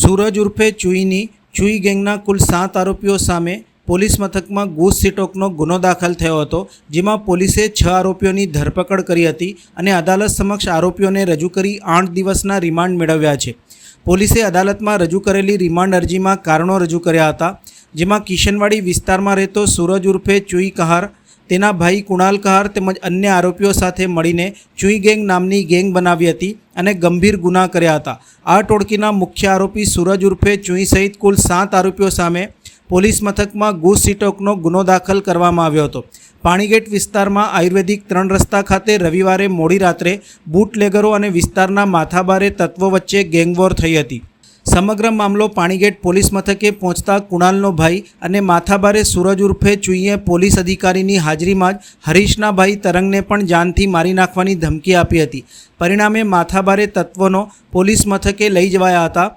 સૂરજ ઉર્ફે ચુઈની, ચુઈ ગેંગના કુલ સાત આરોપીઓ સામે પોલીસ મથકમાં ગુજ સિટોકનો ગુનો દાખલ થયો હતો, જેમાં પોલીસે છ આરોપીઓની ધરપકડ કરી હતી અને અદાલત સમક્ષ આરોપીઓને રજૂ કરી આઠ દિવસના રિમાન્ડ મેળવ્યા છે. પોલીસે અદાલતમાં રજૂ કરેલી રિમાન્ડ અરજીમાં કારણો રજૂ કર્યા હતા, જેમાં કિશનવાડી વિસ્તારમાં રહેતો સૂરજ ઉર્ફે ચુઈ કહાર તેના ભાઈ કુણાલ કહાર તેમજ અન્ય આરોપીઓ સાથે મળીને ચુઈ ગેંગ નામની ગેંગ બનાવી હતી અને ગંભીર ગુના કર્યા હતા. આ ટોળકીના મુખ્ય આરોપી સૂરજ ઉર્ફે ચુઈ સહિત કુલ સાત આરોપીઓ સામે પોલીસ મથકમાં ગુજ સિટોકનો ગુનો દાખલ કરવામાં આવ્યો હતો. પાણીગેટ વિસ્તારમાં આયુર્વેદિક ત્રણ રસ્તા ખાતે રવિવારે મોડી રાત્રે બૂટલેગરો અને વિસ્તારના માથાબારે તત્વો વચ્ચે ગેંગવોર થઈ હતી. સમગ્ર મામલો પાણીગેટ પોલીસ મથકે પહોંચતા કુણાલનો ભાઈ અને માથાબારે સૂરજ ઉર્ફે ચુઈએ પોલીસ અધિકારીની હાજરીમાં જ હરીશના ભાઈ તરંગને પણ જાનથી મારી નાખવાની ધમકી આપી હતી. પરિણામે માથાબારે તત્વોનો પોલીસ મથકે લઈ જવાયા હતા.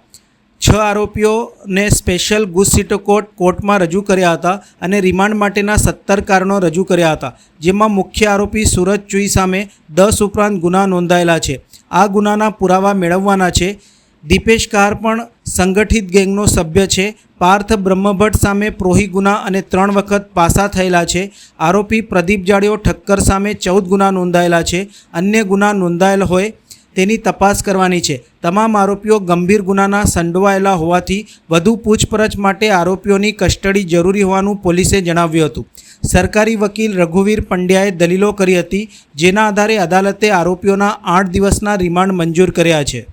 છ આરોપીઓને સ્પેશિયલ ગુસ્સીટો કોર્ટ કોર્ટમાં રજૂ કર્યા હતા અને રિમાન્ડ માટેના સત્તર કારણો રજૂ કર્યા હતા, જેમાં મુખ્ય આરોપી સુરજ ચુઈ સામે દસ ઉપરાંત ગુના નોંધાયેલા છે. આ ગુનાના પુરાવા મેળવવાના છે. દીપેશ કાર પણ સંગઠિત ગેંગનો સભ્ય છે. પાર્થ બ્રહ્મભટ્ટ સામે પ્રોહી ગુના અને ત્રણ વખત પાસા થયેલા છે. આરોપી પ્રદીપ જાડેઓ ઠક્કર સામે ચૌદ ગુના નોંધાયેલા છે. અન્ય ગુના નોંધાયેલ હોય તેની તપાસ કરવાની છે. તમામ આરોપીઓ ગંભીર ગુનાના સંડોવાયેલા હોવાથી વધુ પૂછપરછ માટે આરોપીઓની કસ્ટડી જરૂરી હોવાનું પોલીસે જણાવ્યું હતું. સરકારી વકીલ રઘુવીર પંડ્યાએ દલીલો કરી હતી, જેના આધારે અદાલતે આરોપીઓના આઠ દિવસના રિમાન્ડ મંજૂર કર્યા છે.